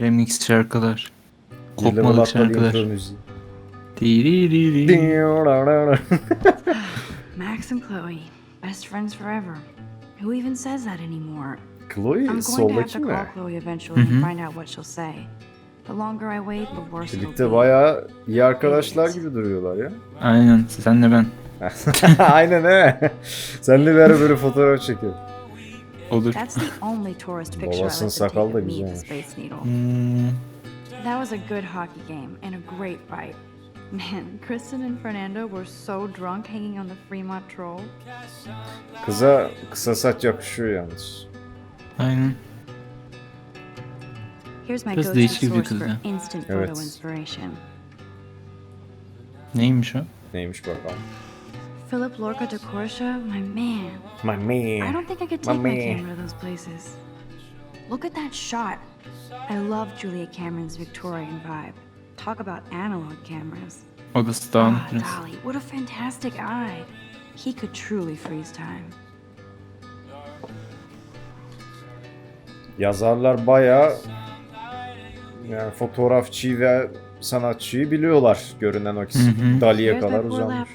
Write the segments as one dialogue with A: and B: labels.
A: Remix şarkılar. Kopmalık şarkılar.
B: Max and Chloe, best friends forever. Who even says that anymore?
C: Chloe
B: I'm going to have to
C: mi?
B: call Chloe eventually and find out what she'll say. The longer I wait, the worse it'll
C: Birlikte
B: be.
C: bayağı iyi arkadaşlar gibi duruyorlar ya.
A: Aynen senle ben.
C: Aynen he. Senle böyle fotoğraf çekelim.
A: Olur.
B: That's the only tourist picture I
C: Babasının
B: take
C: sakalı da
B: of me, the
C: güzelmiş.
B: Space Needle.
A: Hmm,
B: That was a good hockey game and a great fight. Man, Kristen and Fernando were so drunk hanging on the Fremont Troll.
C: Kıza kısa saç yakışıyor yalnız.
A: aynen.
B: Here's my
A: Biraz
B: go-to
A: değişik bir
B: source
A: kız
B: for
A: ya.
B: instant
C: Evet.
B: photo inspiration.
A: Neymiş o?
C: Neymiş bakalım.
B: Philip Lorca de Corsia, my man.
C: My man.
B: I don't think I could take my
C: man.
B: camera to those places. Look at that shot. I love Julia Cameron's Victorian vibe. Talk about analog cameras.
A: Odası dağınık
B: Ah,
A: biraz.
B: Dolly, what a fantastic eye. He could truly freeze time.
C: Yazarlar bayağı yani fotoğrafçıyı ve sanatçıyı biliyorlar görünen o ki. Dali'ye kadar uzanmış.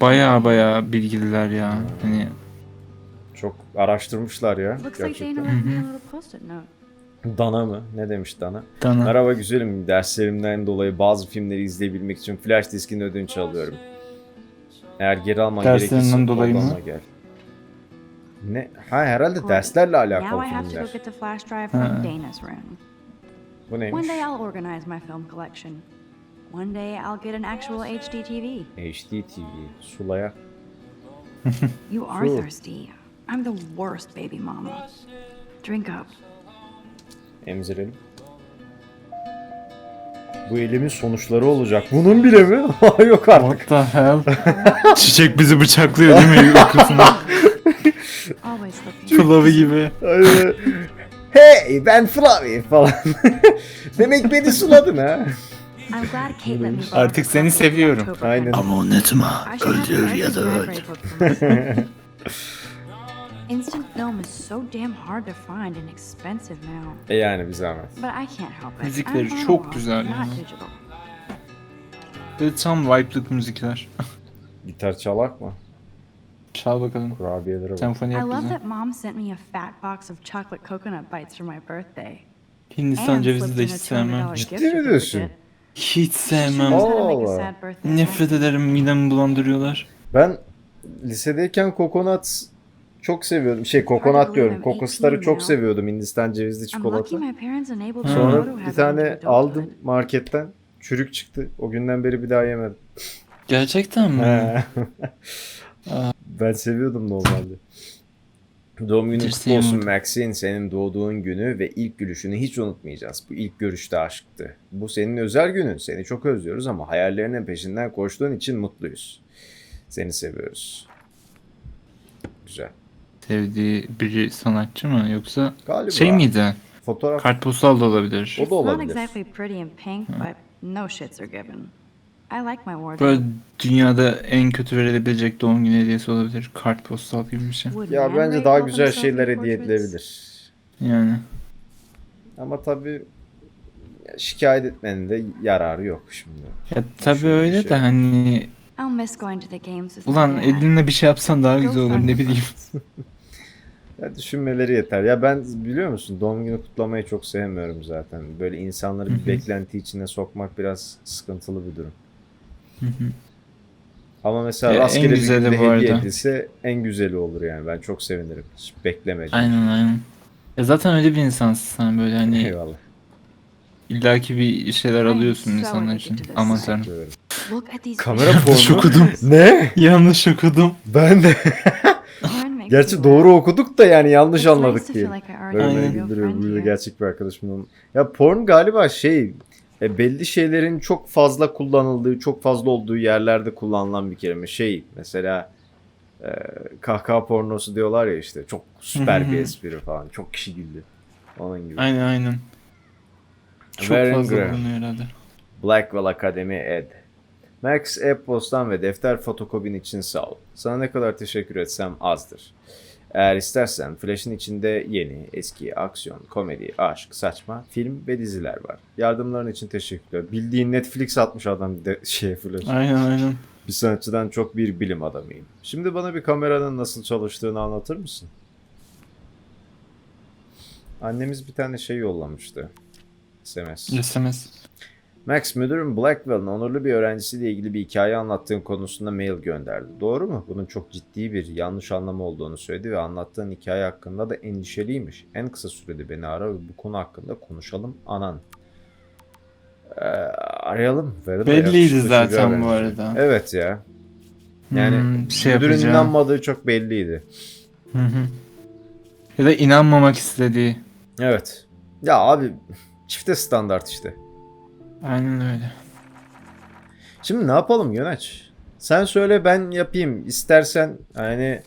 A: Baya baya bilgililer ya. Hani
C: Çok araştırmışlar ya gerçekten. Dana mı? Ne demiş Dana?
A: Dana.
C: Merhaba güzelim. Derslerimden dolayı bazı filmleri izleyebilmek için flash diskini ödünç alıyorum. Eğer geri alman
A: Derslerinden
C: gerekirse
A: dolayı mı?
C: gel. Ne? Ha herhalde derslerle alakalı filmler.
A: Ha.
C: Bu
B: One
C: neymiş?
B: day I'll organize my film collection. One day I'll get an actual HD TV.
C: HD TV. Sulaya.
B: You are
C: Sure.
B: thirsty. I'm the worst baby mama. Drink up.
C: Emzirelim. Bu elimin sonuçları olacak. Bunun bile mi? Yok artık.
A: What the hell? Çiçek bizi bıçaklıyor değil mi uykusunda? Gibi.
C: Ay, hey ben Flavi falan. Demek beni suladın ha.
A: Artık seni seviyorum.
C: Aynen.
A: Ama unutma.
B: Bradbury book for myself. Instant film is so damn hard to find and expensive now.
C: E yani bir zahmet.
B: But I can't help it.
A: Müzikleri
B: I'm
A: çok güzel ya. Böyle tam vibe'lık müzikler.
C: Gitar çalak mı?
A: Çal bakalım.
C: Kurabiyelere bak.
A: Senfoni
B: I
A: yap
B: love
A: bize.
B: that mom sent me a fat box of chocolate coconut bites for my birthday.
A: Hindistan
B: And
A: cevizi
B: slipped
A: de
B: in
A: hiç
B: a
A: sevmem.
B: $200
C: Ciddi mi
B: certificate.
C: diyorsun?
A: Hiç
B: She
A: sevmem.
B: how to make a
C: Allah.
B: sad birthday
A: Nefret ederim midemi bulandırıyorlar.
C: Ben lisedeyken kokonat çok seviyordum. Şey kokonat diyorum. Kokostar'ı çok seviyordum. Hindistan cevizli
B: I'm lucky
C: çikolata.
B: my parents enabled me to
C: Sonra bir tane
B: into
C: aldım marketten. Çürük çıktı. O günden beri bir daha yemedim.
A: Gerçekten mi?
C: He. Ben seviyordum normalde. Doğum günün kutlu olsun. Maxine. Senin doğduğun günü ve ilk gülüşünü hiç unutmayacağız. Bu ilk görüşte aşktı. Bu senin özel günün. Seni çok özlüyoruz ama hayallerinin peşinden koştuğun için mutluyuz. Seni seviyoruz. Güzel.
A: Sevdiği biri sanatçı mı yoksa
C: Galiba.
A: şey miydi?
C: Fotoğraf.
A: Kartpostal da olabilir.
C: O da
B: It's not
C: olabilir.
B: exactly pretty and pink, but no shits are given. I like my wardrobe.
A: Böyle dünyada en kötü verilebilecek doğum günü hediyesi olabilir. Kartpostal gibi bir şey.
C: Ya bence daha güzel şeyler hediye edilebilir.
A: Yani.
C: Ama tabii şikayet etmenin de yararı yok şimdi.
A: Ya tabii öyle
C: şey.
A: de hani
B: I'll miss going to the games with my
A: ulan elinle bir şey yapsan daha güzel olur ne bileyim.
C: Ya düşünmeleri yeter. Ya ben biliyor musun doğum günü kutlamayı çok sevmiyorum zaten. Böyle insanları bir beklenti içine sokmak biraz sıkıntılı bir durum. Ama mesela
A: Ya en
C: rastgele bir
A: güzeli
C: günde
A: bu
C: hediye
A: arada.
C: edilse en güzeli olur yani. Ben çok sevinirim. Hiç beklemedim.
A: Aynen aynen. Ya zaten öyle bir insansın sen böyle hani
C: Eyvallah.
A: illaki bir şeyler alıyorsun insanlar için. Aman tanrım.
C: Kamera
A: Yanlış
C: porno.
A: okudum.
C: ne?
A: Yanlış okudum.
C: Ben de. Gerçi doğru okuduk da yani yanlış anladık diye. Böyle güldürüyor.
B: here.
C: gerçek bir arkadaşım. Ya porn galiba şey e, belli şeylerin çok fazla kullanıldığı, çok fazla olduğu yerlerde kullanılan bir kelime. Şey mesela e, kahkaha pornosu diyorlar ya işte çok süper bir espri falan. Çok kişi güldü. Onun gibi.
A: Aynen aynen. Çok
C: Very
A: fazla
C: good.
A: bulunuyor herhalde.
C: Blackwell Academy Ed. Max e-postan ve defter fotokopin için sağ ol. Sana ne kadar teşekkür etsem azdır. Eğer istersen Flash'ın içinde yeni, eski, aksiyon, komedi, aşk, saçma, film ve diziler var. Yardımların için teşekkürler. Bildiğin Netflix atmış adam de şey Flash.
A: Aynen aynen.
C: Bir sanatçıdan çok bir bilim adamıyım. Şimdi bana bir kameranın nasıl çalıştığını anlatır mısın? Annemiz bir tane şey yollamıştı. SMS.
A: SMS.
C: Max müdürüm Blackwell'ın onurlu bir öğrencisiyle ilgili bir hikaye anlattığın konusunda mail gönderdi. Doğru mu? Bunun çok ciddi bir yanlış anlamı olduğunu söyledi ve anlattığın hikaye hakkında da endişeliymiş. En kısa sürede beni ara ve bu konu hakkında konuşalım anan. Ee, arayalım. Verin
A: Belliydi zaten bu arada.
C: Evet ya. Yani
A: Hmm, şey
C: müdürün
A: yapacağım.
C: inanmadığı çok belliydi.
A: Hı hı. Ya da inanmamak istediği.
C: Evet. Ya abi çifte standart işte.
A: Aynen öyle.
C: Şimdi ne yapalım Yöneç? Sen söyle ben yapayım. İstersen hani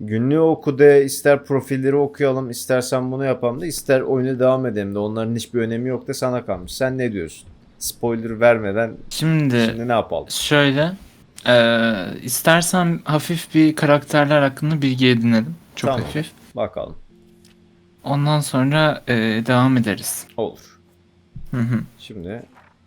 C: günlüğü oku de, ister profilleri okuyalım, istersen bunu yapalım da, ister oyuna devam edelim de onların hiçbir önemi yok da sana kalmış. Sen ne diyorsun? Spoiler vermeden
A: Şimdi,
C: şimdi ne yapalım?
A: şöyle. eee, istersen hafif bir karakterler hakkında bilgi edinelim. Çok
C: Tamam.
A: hafif.
C: Bakalım.
A: Ondan sonra eee, devam ederiz.
C: Olur.
A: Hı hı.
C: Şimdi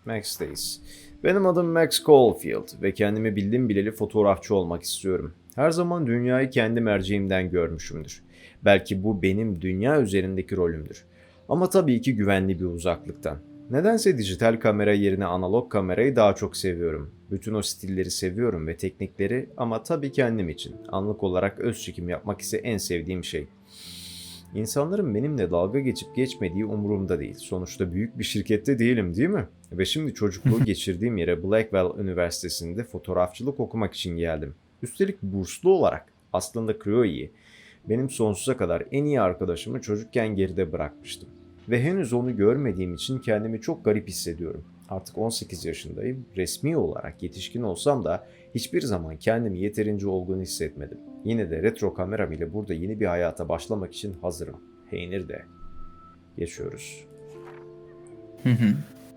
C: Max'teyiz. Benim adım Max Caulfield ve kendimi bildim bileli fotoğrafçı olmak istiyorum. Her zaman dünyayı kendi merceğimden görmüşümdür. Belki bu benim dünya üzerindeki rolümdür. Ama tabii ki güvenli bir uzaklıktan. Nedense dijital kamera yerine analog kamerayı daha çok seviyorum. Bütün o stilleri seviyorum ve teknikleri ama tabii kendim için. Anlık olarak öz çekim yapmak ise en sevdiğim şey. İnsanların benimle dalga geçip geçmediği umurumda değil. Sonuçta büyük bir şirkette değilim değil mi? Ve şimdi çocukluğu geçirdiğim yere Blackwell Üniversitesi'nde fotoğrafçılık okumak için geldim. Üstelik burslu olarak. Aslında Chloe'yi benim sonsuza kadar en iyi arkadaşımı çocukken geride bırakmıştım. Ve henüz onu görmediğim için kendimi çok garip hissediyorum. Artık 18 yaşındayım. Resmi olarak yetişkin olsam da hiçbir zaman kendimi yeterince olgun hissetmedim. Yine de retro kameram ile burada yeni bir hayata başlamak için hazırım. Peynir de. Geçiyoruz.
A: Hı hı.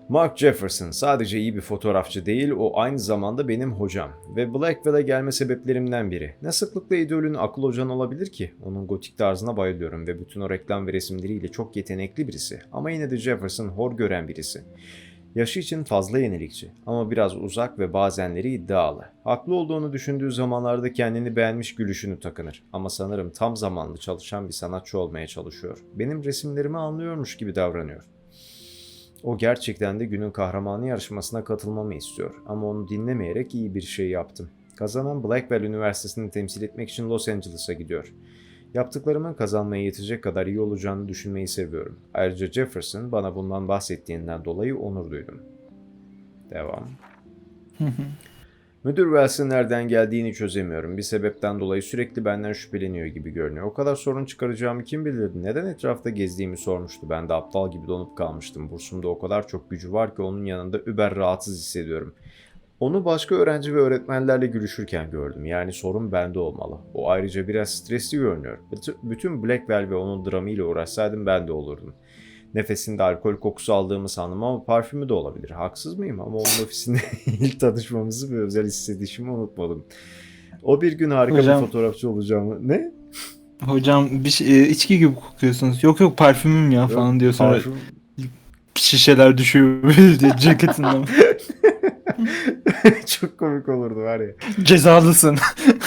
C: Mark Jefferson sadece iyi bir fotoğrafçı değil, o aynı zamanda benim hocam ve Blackwell'e gelme sebeplerimden biri. Ne sıklıkla idolün akıl hocan olabilir ki? Onun gotik tarzına bayılıyorum ve bütün o reklam ve resimleriyle çok yetenekli birisi. Ama yine de Jefferson hor gören birisi. Yaşı için fazla yenilikçi ama biraz uzak ve bazenleri iddialı. Haklı olduğunu düşündüğü zamanlarda kendini beğenmiş gülüşünü takınır. Ama sanırım tam zamanlı çalışan bir sanatçı olmaya çalışıyor. Benim resimlerimi anlıyormuş gibi davranıyor. O gerçekten de günün kahramanı yarışmasına katılmamı istiyor ama onu dinlemeyerek iyi bir şey yaptım. Kazanan Blackwell Üniversitesi'ni temsil etmek için Los Angeles'a gidiyor. Yaptıklarımın kazanmaya yetecek kadar iyi olacağını düşünmeyi seviyorum. Ayrıca Jefferson bana bundan bahsettiğinden dolayı onur duydum. Devam. Müdür Wells'in nereden geldiğini çözemiyorum. Bir sebepten dolayı sürekli benden şüpheleniyor gibi görünüyor. O kadar sorun çıkaracağımı kim bilirdi? Neden etrafta gezdiğimi sormuştu. Ben de aptal gibi donup kalmıştım. Bursumda o kadar çok gücü var ki onun yanında über rahatsız hissediyorum. Onu başka öğrenci ve öğretmenlerle gülüşürken gördüm. Yani sorun bende olmalı. O ayrıca biraz stresli görünüyor. Bütün- Blackwell ve onun dramıyla uğraşsaydım ben de olurdum. Nefesinde alkol kokusu aldığımı sandım ama parfümü de olabilir. Haksız mıyım? Ama onun ofisinde ilk tanışmamızı ve özel hissedişimi unutmadım. O bir gün harika
A: Hocam-
C: bir fotoğrafçı olacağımı... Ne?
A: Hocam bir şey, e, içki gibi kokuyorsunuz. Yok yok parfümüm ya falan diyor sonra
C: Parfüm-
A: şişeler düşüyor böyle ceketinden.
C: Çok komik olurdu var ya.
A: Cezalısın.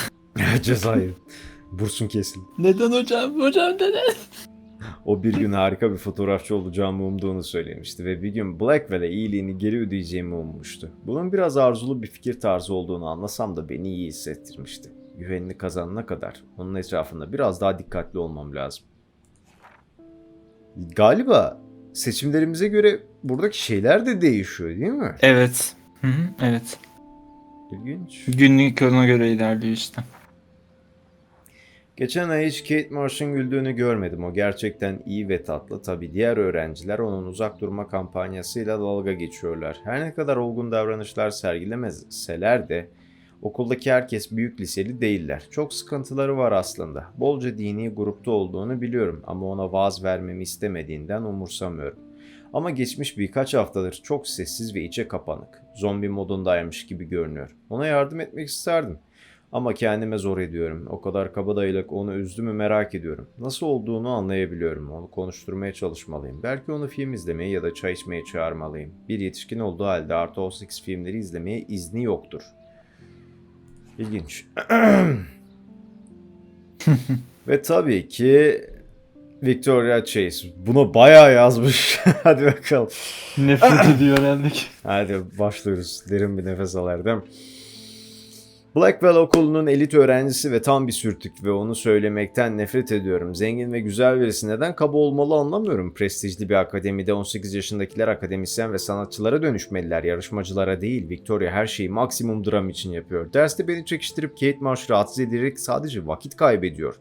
C: Cezayir. Bursun kesin.
A: neden hocam? Hocam neden?
C: O bir gün harika bir fotoğrafçı olacağımı umduğunu söylemişti ve bir gün Blackwell'e iyiliğini geri ödeyeceğimi ummuştu. Bunun biraz arzulu bir fikir tarzı olduğunu anlasam da beni iyi hissettirmişti. Güvenini kazanana kadar onun etrafında biraz daha dikkatli olmam lazım. Galiba seçimlerimize göre buradaki şeyler de değişiyor değil mi?
A: Evet. Hı hı, evet.
C: İlginç.
A: Günlük ona göre ilerliyor işte.
C: Geçen ay hiç Kate Marsh'ın güldüğünü görmedim. O gerçekten iyi ve tatlı. Tabi diğer öğrenciler onun uzak durma kampanyasıyla dalga geçiyorlar. Her ne kadar olgun davranışlar sergilemeseler de okuldaki herkes büyük liseli değiller. Çok sıkıntıları var aslında. Bolca dini grupta olduğunu biliyorum ama ona vaaz vermemi istemediğinden umursamıyorum. Ama geçmiş birkaç haftadır çok sessiz ve içe kapanık. Zombi modundaymış gibi görünüyor. Ona yardım etmek isterdim. Ama kendime zor ediyorum. O kadar kabadayılık onu üzdü mü merak ediyorum. Nasıl olduğunu anlayabiliyorum. Onu konuşturmaya çalışmalıyım. Belki onu film izlemeye ya da çay içmeye çağırmalıyım. Bir yetişkin olduğu halde artı 18 filmleri izlemeye izni yoktur. İlginç. Ve tabii ki Victoria Chase. Buna bayağı yazmış. Hadi bakalım.
A: Nefret ediyor herhalde ki.
C: Hadi başlıyoruz. Derin bir nefes al Erdem. Blackwell okulunun elit öğrencisi ve tam bir sürtük ve onu söylemekten nefret ediyorum. Zengin ve güzel birisi neden kaba olmalı anlamıyorum. Prestijli bir akademide 18 yaşındakiler akademisyen ve sanatçılara dönüşmeliler. Yarışmacılara değil. Victoria her şeyi maksimum dram için yapıyor. Derste beni çekiştirip Kate Marsh rahatsız ederek sadece vakit kaybediyor.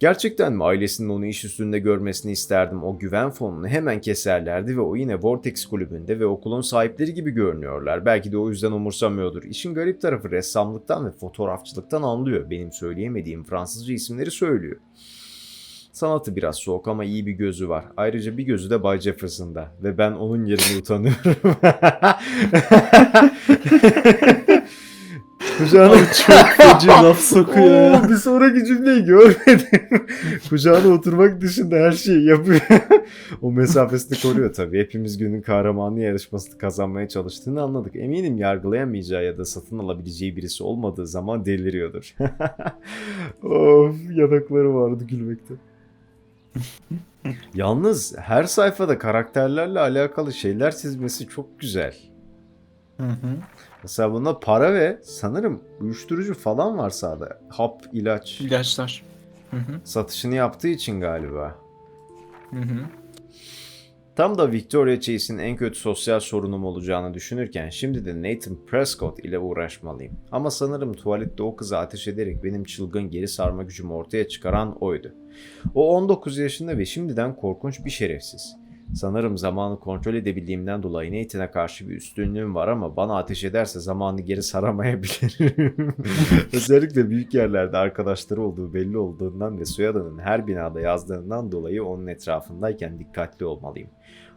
C: Gerçekten mi ailesinin onu iş üstünde görmesini isterdim. O güven fonunu hemen keserlerdi ve o yine Vortex kulübünde ve okulun sahipleri gibi görünüyorlar. Belki de o yüzden umursamıyordur. İşin garip tarafı ressamlıktan ve fotoğrafçılıktan anlıyor. Benim söyleyemediğim Fransızca isimleri söylüyor. Sanatı biraz soğuk ama iyi bir gözü var. Ayrıca bir gözü de Bay Jefferson'da. Ve ben onun yerine utanıyorum. Kucağına
A: Çok feci laf sokuyor ya.
C: Bir sonraki cümleyi görmedim. Kucağına oturmak dışında her şeyi yapıyor. o mesafesini koruyor tabii. Hepimiz günün kahramanı yarışmasını kazanmaya çalıştığını anladık. Eminim yargılayamayacağı ya da satın alabileceği birisi olmadığı zaman deliriyordur. of yanakları vardı gülmekten. Yalnız her sayfada karakterlerle alakalı şeyler çizmesi çok güzel.
A: Hı hı.
C: Mesela bunda para ve sanırım uyuşturucu falan var sağda. Hap, ilaç
A: İlaçlar. Hı hı.
C: satışını yaptığı için galiba.
A: Hı hı.
C: Tam da Victoria Chase'in en kötü sosyal sorunum olacağını düşünürken şimdi de Nathan Prescott ile uğraşmalıyım. Ama sanırım tuvalette o kızı ateş ederek benim çılgın geri sarma gücümü ortaya çıkaran oydu. O 19 yaşında ve şimdiden korkunç bir şerefsiz. Sanırım zamanı kontrol edebildiğimden dolayı Nathan'a karşı bir üstünlüğüm var ama bana ateş ederse zamanı geri saramayabilirim. Özellikle büyük yerlerde arkadaşları olduğu belli olduğundan ve soyadının her binada yazdığından dolayı onun etrafındayken dikkatli olmalıyım.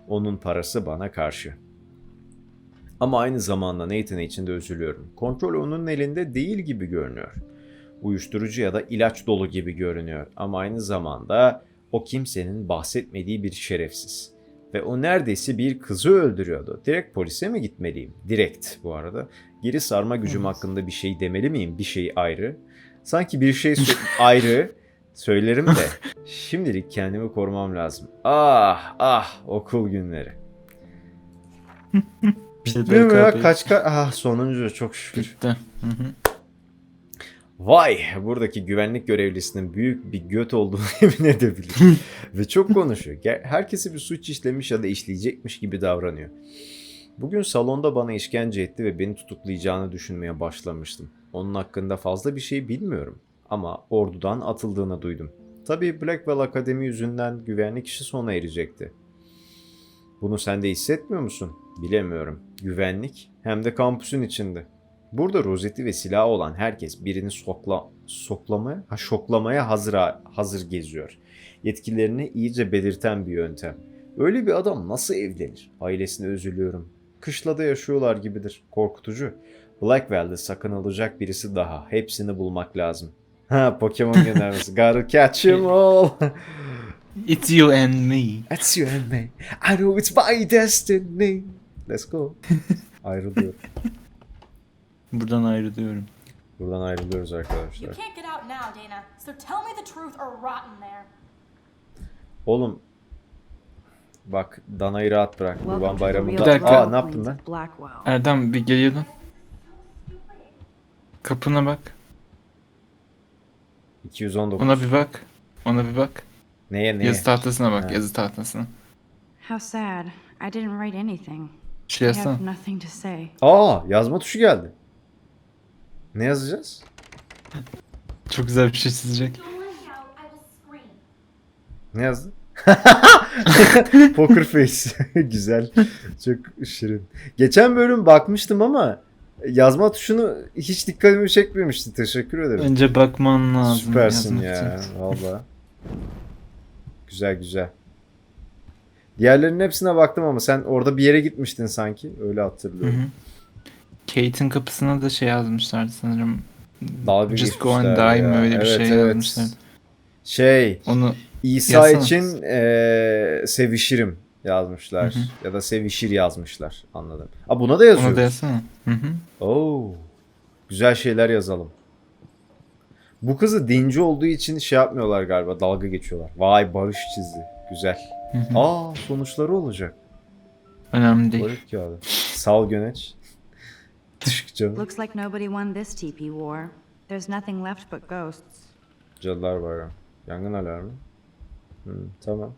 C: Onun parası bana karşı. Ama aynı zamanda Nathan için de üzülüyorum. Kontrol onun elinde değil gibi görünüyor. Uyuşturucu ya da ilaç dolu gibi görünüyor. Ama aynı zamanda o kimsenin bahsetmediği bir şerefsiz. Ve o neredeyse bir kızı öldürüyordu. Direkt polise mi gitmeliyim? Direkt bu arada. Geri sarma gücüm
A: Evet.
C: hakkında bir şey demeli miyim? Bir şey ayrı. Sanki bir şey ayrı söylerim de. Şimdilik kendimi korumam lazım. Ah ah okul günleri. Bitmiyor mu ya?
A: SDKP.
C: Kaç kaç? Ah sonuncu çok şükür.
A: Bitti. Hı hı.
C: Vay buradaki güvenlik görevlisinin büyük bir göt olduğunu emin edebilirim. Ve çok konuşuyor. Herkesi bir suç işlemiş ya da işleyecekmiş gibi davranıyor. Bugün salonda bana işkence etti ve beni tutuklayacağını düşünmeye başlamıştım. Onun hakkında fazla bir şey bilmiyorum. Ama ordudan atıldığını duydum. Tabii Blackwell Akademi yüzünden güvenlik işi sona erecekti. Bunu sen de hissetmiyor musun? Bilemiyorum. Güvenlik hem de kampüsün içinde. Burada rozeti ve silahı olan herkes birini sokla, soklamaya, ha, şoklamaya hazır, hazır geziyor. Yetkilerini iyice belirten bir yöntem. Öyle bir adam nasıl evlenir? Ailesine üzülüyorum. Kışlada yaşıyorlar gibidir. Korkutucu. Blackwell'de sakınılacak birisi daha. Hepsini bulmak lazım. Ha Pokemon göndermesi. Gotta catch 'em all.
A: It's you and me.
C: It's you and me. I know it's my destiny. Let's go. Ayrılıyorum.
A: Buradan ayrılıyorum.
C: Buradan ayrılıyoruz arkadaşlar.
D: You can't get out now, Dana. So tell me the truth or rot in there.
C: Oğlum bak Dana'yı rahat bırak. Kurban bayramında.
B: real
A: dakika.
C: Aa ne yaptın lan?
A: Erdem bir geriye dön. Kapına bak.
C: 219.
A: Ona bir bak. Ona bir bak.
C: Neye neye?
A: Yazı tahtasına bak.
C: Ha.
A: Yazı tahtasına.
B: How sad. I didn't write anything.
A: Şey
B: I
A: yazsana.
B: have nothing to say.
C: Aa yazma tuşu geldi. Ne yazacağız?
A: Çok güzel bir şey çizecek.
C: Ne yazdı? Poker face. Güzel. Çok şirin. Geçen bölüm bakmıştım ama yazma tuşunu hiç dikkatimi çekmemişti. Teşekkür ederim.
A: Önce bakman lazım.
C: Süpersin ya. Valla. Güzel güzel. Diğerlerinin hepsine baktım ama sen orada bir yere gitmiştin sanki. Öyle
A: Hı
C: hatırlıyorum.
A: hı. Kate'in kapısına da şey yazmışlardı sanırım.
C: Dalga
A: Just go and die mi öyle bir
C: Evet,
A: şey
C: evet.
A: yazmışlar.
C: Şey
A: Onu
C: İsa
A: Yazsana.
C: için eee, sevişirim yazmışlar. Ya da sevişir yazmışlar. Anladım. Aa, buna da yazıyoruz.
A: onu da yazsana. Hı hı.
C: Oo. Güzel şeyler yazalım. Bu kızı dinci olduğu için şey yapmıyorlar galiba. Dalga geçiyorlar. Vay barış çizdi. Güzel.
A: Hı hı.
C: Aa sonuçları olacak.
A: Önemli değil.
C: Barış kağıdı. Sal Göneç. Düşük canım.
B: Looks like nobody won this TP war. There's nothing left but ghosts.
C: Cadılar var. Yangın alarmı. Hı, tamam.